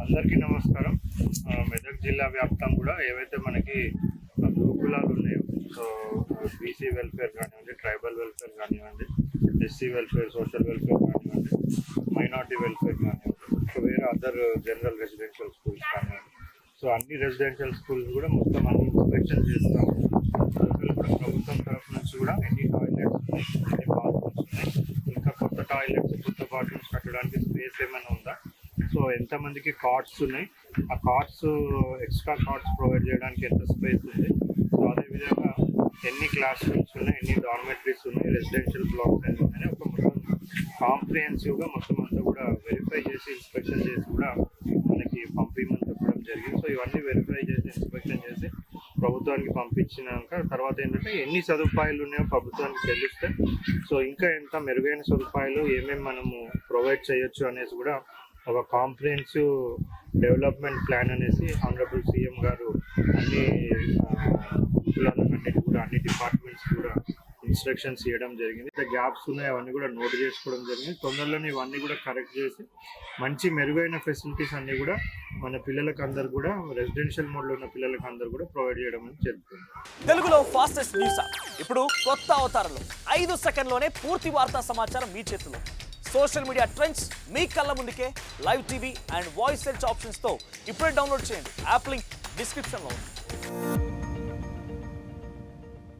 అందరికీ నమస్కారం. మెదక్ జిల్లా వ్యాప్తం కూడా ఏవైతే మనకి ఆ, గురుకులాలు ఉన్నాయో సో బీసీ వెల్ఫేర్ కానివ్వండి ట్రైబల్ వెల్ఫేర్ కానివ్వండి ఎస్సీ వెల్ఫేర్ సోషల్ వెల్ఫేర్ కానివ్వండి మైనార్టీ వెల్ఫేర్ కానివ్వండి సో వేరే అదర్ జనరల్ రెసిడెన్షియల్ స్కూల్స్ కానివ్వండి. సో అన్ని రెసిడెన్షియల్ స్కూల్స్ కూడా మొత్తం అన్ని ఇన్స్పెక్షన్ చేస్తాం ప్రభుత్వం తరఫు నుంచి కూడా ఎన్ని టాయిలెట్స్ ఉన్నాయి ఎన్ని బాత్రూమ్స్ ఉన్నాయి ఇంకా కొత్త టాయిలెట్స్ కొత్త బాత్రూమ్స్ కట్టడానికి స్పేస్ ఏమైనా ఉందా? సో ఎంతమందికి కార్డ్స్ ఉన్నాయి? ఆ కార్డ్స్ ఎక్స్ట్రా కార్డ్స్ ప్రొవైడ్ చేయడానికి ఎంత స్పేస్ ఉంది? సో అదేవిధంగా ఎన్ని క్లాస్ రూమ్స్ ఉన్నాయి? ఎన్ని డార్మెటరీస్ ఉన్నాయి? రెసిడెన్షియల్ బ్లాక్స్ ఎన్ని ఉన్నాయి ఒక మొత్తం కాంప్రిహెన్సివ్గా మొత్తం అంతా కూడా వెరిఫై చేసి ఇన్స్పెక్షన్ చేసి కూడా మనకి పంపించమని చెప్పడం జరిగింది. సో ఇవన్నీ వెరిఫై చేసి ఇన్స్పెక్షన్ చేసి ప్రభుత్వానికి పంపించినాక తర్వాత ఏంటంటే ఎన్ని సదుపాయాలు ఉన్నాయో ప్రభుత్వానికి తెలిస్తే సో ఇంకా ఎంత మెరుగైన సదుపాయాలు ఏమేమి మనము ప్రొవైడ్ చేయొచ్చు అనేసి కూడా ఒక కాంప్రిహెన్సివ్ డెవలప్మెంట్ ప్లాన్ అనేసి ఆనరబుల్ సీఎం గారు అన్ని కులాలన్నిటి కూడా అన్ని డిపార్ట్మెంట్స్ కూడా ఇన్స్ట్రక్షన్స్ ఇవ్వడం జరిగింది. ఇంకా గ్యాప్స్ ఉన్నాయి అవన్నీ కూడా నోట్ చేసుకోవడం జరిగింది. తొందరలోనే ఇవన్నీ కూడా కరెక్ట్ చేసి మంచి మెరుగైన ఫెసిలిటీస్ అన్నీ కూడా మన పిల్లలకు అందరు కూడా రెసిడెన్షియల్ మోడ్లో ఉన్న పిల్లలకు అందరు కూడా ప్రొవైడ్ చేయడం అని చెప్తుంది తెలుగులో ఫాస్టెస్ట్ న్యూస్ ఇప్పుడు కొత్త అవతారంలో ఐదు సెకండ్లోనే పూర్తి వార్తా సమాచారం మీ చేతిలో. సోషల్ మీడియా ట్రెండ్స్ మీ కళ్ళ ముందుకే live TV and voice search ఆప్షన్స్తో ఇప్పుడే డౌన్లోడ్ చేయండి. యాప్ లింక్ డిస్క్రిప్షన్లో ఉంది.